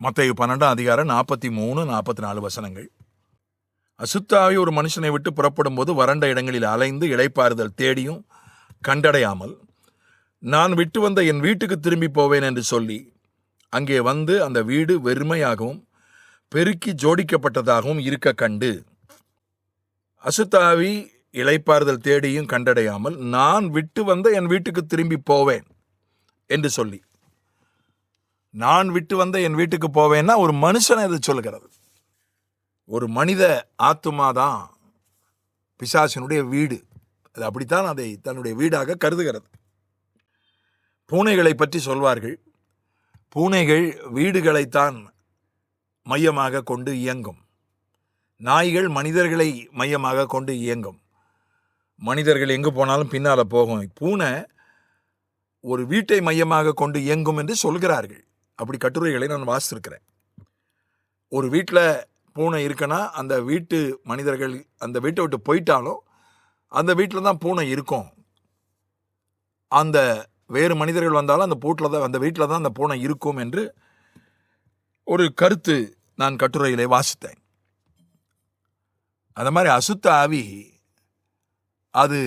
மற்ற பன்னெண்டாம் அதிகாரம் நாற்பத்தி மூணு நாற்பத்தி நாலு வசனங்கள். அசுத்தாவி ஒரு மனுஷனை விட்டு புறப்படும் போது வறண்ட இடங்களில் அலைந்து இடைப்பாறுதல் தேடியும் கண்டடையாமல் நான் விட்டு வந்த என் வீட்டுக்கு திரும்பி போவேன் என்று சொல்லி அங்கே வந்து அந்த வீடு வெறுமையாகவும் பெருக்கி ஜோடிக்கப்பட்டதாகவும் இருக்க கண்டு. அசுத்தாவி இளைப்பாறுதல் தேடியும் கண்டடையாமல் நான் விட்டு வந்த என் வீட்டுக்கு திரும்பி போவேன் என்று சொல்லி நான் விட்டு வந்த என் வீட்டுக்கு போவேன்னா ஒரு மனுஷனை இது சொல்லுகிறது. ஒரு மனித ஆத்துமா தான் பிசாசினுடைய வீடு. அது அப்படித்தான் அதை தன்னுடைய வீடாக கருதுகிறது. பூனைகளை பற்றி சொல்வார்கள். பூனைகள் வீடுகளைத்தான் மையமாக கொண்டு இயங்கும். நாய்கள் மனிதர்களை மையமாக கொண்டு இயங்கும். மனிதர்கள் எங்கு போனாலும் பின்னால் போகும். பூனை ஒரு வீட்டை மையமாக கொண்டு இயங்கும் என்று சொல்கிறார்கள். அப்படி கட்டுரைகளை நான் வாசித்திருக்கிறேன் ஒரு வீட்டில் பூனை இருக்குன்னா அந்த வீட்டு மனிதர்கள் அந்த வீட்டை விட்டு போயிட்டாலும் அந்த வீட்டில் தான் பூனை இருக்கும். அந்த வேறு மனிதர்கள் வந்தாலும் அந்த பூட்டில் தான் அந்த வீட்டில் தான் அந்த பூனை இருக்கும் என்று ஒரு கருத்து நான் கட்டுரையிலே வாசித்தேன். அந்த மாதிரி அசுத்த ஆவி அது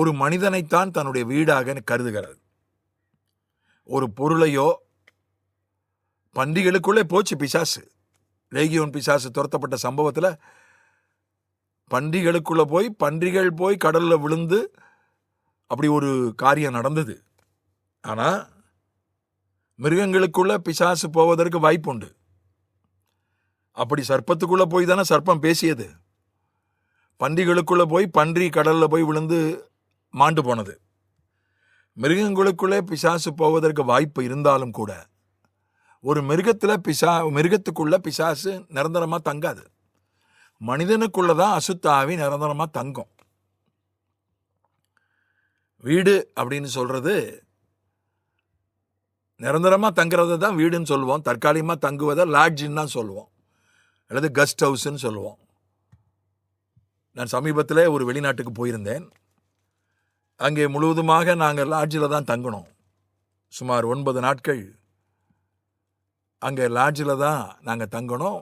ஒரு மனிதனைத்தான் தன்னுடைய வீடாக கருதுகிறது. ஒரு பொருளையோ பண்டிகளுக்குள்ளே போச்சு பிசாசு. லேகியோன் பிசாசு துரத்தப்பட்ட சம்பவத்தில் பன்றிகளுக்குள்ளே போய் பன்றிகள் போய் கடலில் விழுந்து அப்படி ஒரு காரியம் நடந்தது. ஆனால் மிருகங்களுக்குள்ள பிசாசு போவதற்கு வாய்ப்பு உண்டு அப்படி சர்ப்பத்துக்குள்ளே போய் தானே சர்ப்பம் பேசியது. பன்றிகளுக்குள்ளே போய் பன்றி கடலில் போய் விழுந்து மாண்டு போனது. மிருகங்களுக்குள்ளே பிசாசு போவதற்கு வாய்ப்பு இருந்தாலும் கூட ஒரு மிருகத்தில் பிசா மிருகத்துக்குள்ள பிசாசு நிரந்தரமாக தங்காது. மனிதனுக்குள்ள தான் அசுத்தாவி நிரந்தரமாக தங்கும். வீடு அப்படின்னு சொல்கிறது நிரந்தரமாக தங்குறத தான் வீடுன்னு சொல்லுவோம். தற்காலிகமாக தங்குவதை லாட்ஜின்னு தான் சொல்லுவோம். அல்லது கெஸ்ட் ஹவுஸ்ன்னு சொல்லுவோம். நான் சமீபத்தில் ஒரு வெளிநாட்டுக்கு போயிருந்தேன். அங்கே முழுவதுமாக நாங்கள் லாட்ஜில் தான் தங்கினோம். சுமார் ஒன்பது நாட்கள் அங்கே லாட்ஜில் தான் நாங்கள் தங்கினோம்.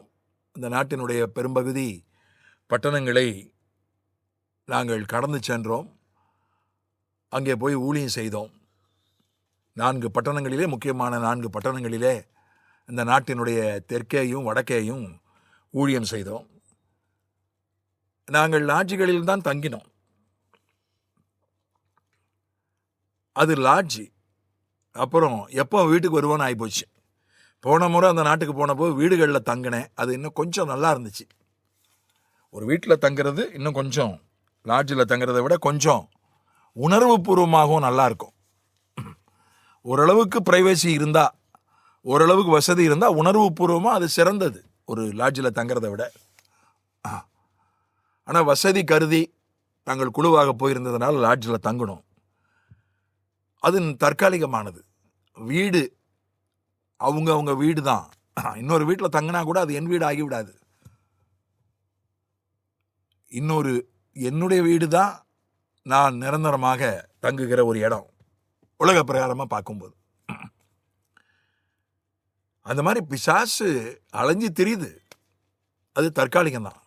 அந்த நாட்டினுடைய பெரும்பகுதி பட்டணங்களை நாங்கள் கடந்து சென்றோம். அங்கே போய் ஊழியம் செய்தோம். நான்கு பட்டணங்களிலே முக்கியமான நான்கு பட்டணங்களிலே இந்த நாட்டினுடைய தெற்கேயும் வடக்கேயும் ஊழியம் செய்தோம். நாங்கள் லாட்ஜுகளில் தான் தங்கினோம். அது லாட்ஜி அப்புறம் எப்போ வீட்டுக்கு வருவோன்னு ஆகிப்போச்சு போன முறை அந்த நாட்டுக்கு போனப்போ வீடுகளில் தங்கினேன். அது இன்னும் கொஞ்சம் நல்லா இருந்துச்சு. ஒரு வீட்டில் தங்குறது இன்னும் கொஞ்சம் லாட்ஜில் தங்குறதை விட கொஞ்சம் உணர்வுபூர்வமாகவும் பூர்வமாகவும் நல்லாயிருக்கும் ஓரளவுக்கு ப்ரைவசி இருந்தால் ஓரளவுக்கு வசதி இருந்தால் உணர்வுபூர்வமாக அது சிறந்தது. ஒரு லாட்ஜில் தங்குறத விட. ஆனால் வசதி கருதி நாங்கள் குழுவாக போயிருந்ததுனால லாட்ஜில் தங்கணும். அது தற்காலிகமானது. வீடு அவங்க அவங்க வீடு தான் இன்னொரு வீட்டில் தங்கினா கூட அது என் வீடு ஆகிவிடாது. இன்னொரு என்னுடைய வீடு தான் நான் நிரந்தரமாக தங்குகிற ஒரு இடம். உலக பிரகாரமாக பார்க்கும்போது. அந்த மாதிரி பிசாசு அலைஞ்சு தெரியுது. அது தற்காலிகம் தான்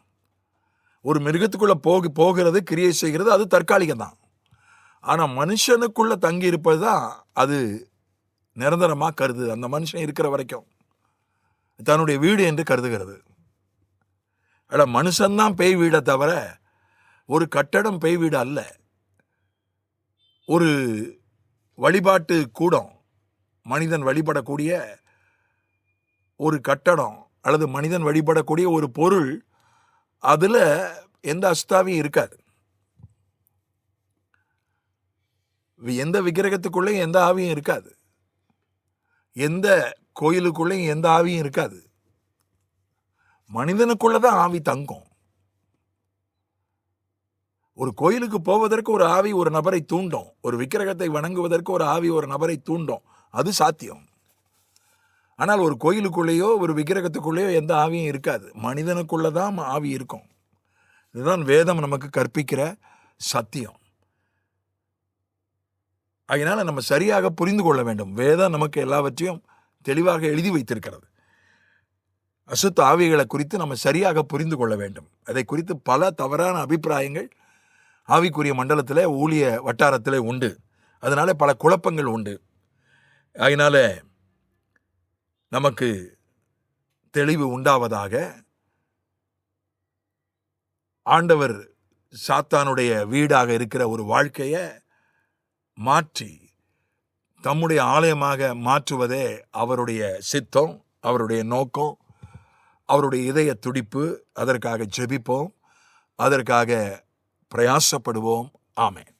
ஒரு மிருகத்துக்குள்ளே போக போகிறது கிரியை செய்கிறது அது தற்காலிகம் தான் ஆனால் மனுஷனுக்குள்ள தங்கி இருப்பது தான் அது நிரந்தரமாக கருது. அந்த மனுஷன் இருக்கிற வரைக்கும். தன்னுடைய வீடு என்று கருதுகிறது. அட மனுஷன்தான் பேய் வீடை தவிர ஒரு கட்டடம் பேய் வீடு அல்ல. ஒரு வழிபாட்டு கூடம் மனிதன் வழிபடக்கூடிய ஒரு கட்டடம் அல்லது மனிதன் வழிபடக்கூடிய ஒரு பொருள் அதில் எந்த அஸ்தாவியும் இருக்காது. எந்த விக்கிரகத்துக்குள்ளேயும் எந்த ஆவியும் இருக்காது. எந்த கோயிலுக்குள்ளேயும் எந்த ஆவியும் இருக்காது. மனிதனுக்குள்ளே தான் ஆவி தங்கும். ஒரு கோயிலுக்கு போவதற்கு ஒரு ஆவி ஒரு நபரை தூண்டும். ஒரு விக்கிரகத்தை வணங்குவதற்கு ஒரு ஆவி ஒரு நபரை தூண்டும். அது சாத்தியம். ஆனால் ஒரு கோயிலுக்குள்ளேயோ ஒரு விக்கிரகத்துக்குள்ளேயோ எந்த ஆவியும் இருக்காது. மனிதனுக்குள்ளே தான் ஆவி இருக்கும். இதுதான் வேதம் நமக்கு கற்பிக்கிற சத்தியம். அதனால் நம்ம சரியாக புரிந்து கொள்ள வேண்டும். வேதம் நமக்கு எல்லாவற்றையும் தெளிவாக எழுதி வைத்திருக்கிறது. அசுத்த ஆவிகளை குறித்து நம்ம சரியாக புரிந்து கொள்ள வேண்டும். அதை குறித்து பல தவறான அபிப்பிராயங்கள் ஆவிக்குரிய மண்டலத்தில் ஊழிய வட்டாரத்தில் உண்டு. அதனால் பல குழப்பங்கள் உண்டு. அதனால் நமக்கு தெளிவு உண்டாவதாக ஆண்டவர் சாத்தானுடைய வீடாக இருக்கிற ஒரு வாழ்க்கையை மாற்றி தம்முடைய ஆலயமாக மாற்றுவதே அவருடைய சித்தம் அவருடைய நோக்கம் அவருடைய இதய துடிப்பு அதற்காக ஜெபிப்போம் அதற்காக பிரயாசப்படுவோம். ஆமென்.